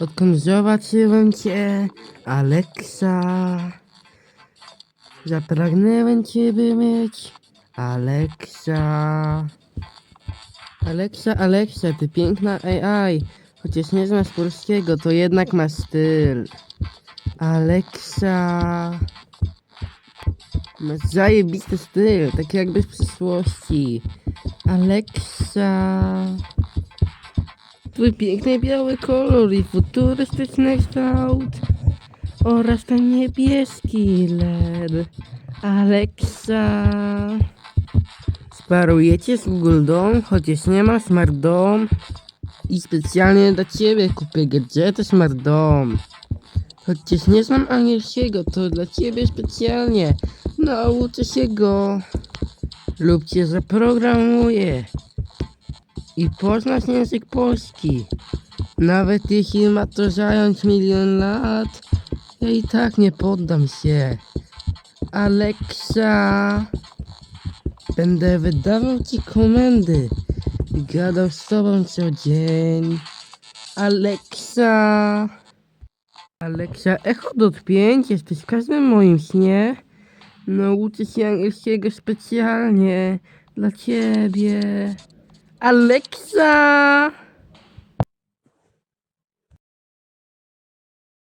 Odkąd zobaczyłem cię, Aleksa, zapragnęłem ciebie mieć, Aleksa. Aleksa, Aleksa, ty piękna AI, chociaż nie znasz polskiego, to jednak masz styl. Aleksa, masz zajebisty styl, tak jak bez przyszłości. Aleksa. Twój piękny biały kolor i futurystyczny kształt oraz ten niebieski LED. Alexa. Sparujecie z Google Dom, chociaż nie ma Smart Dom. I specjalnie dla ciebie kupię gadżety Smart Dom. Chociaż nie znam angielskiego, to dla ciebie specjalnie nauczę się go. Lub cię zaprogramuję i poznać język polski. Nawet jeśli ma to zająć milion lat, ja i tak nie poddam się. Aleksa, będę wydawał ci komendy i gadał z tobą co dzień. Aleksa, Aleksa, echo dot 5, jesteś w każdym moim śnie. Nauczę się angielskiego specjalnie dla ciebie. Alexa!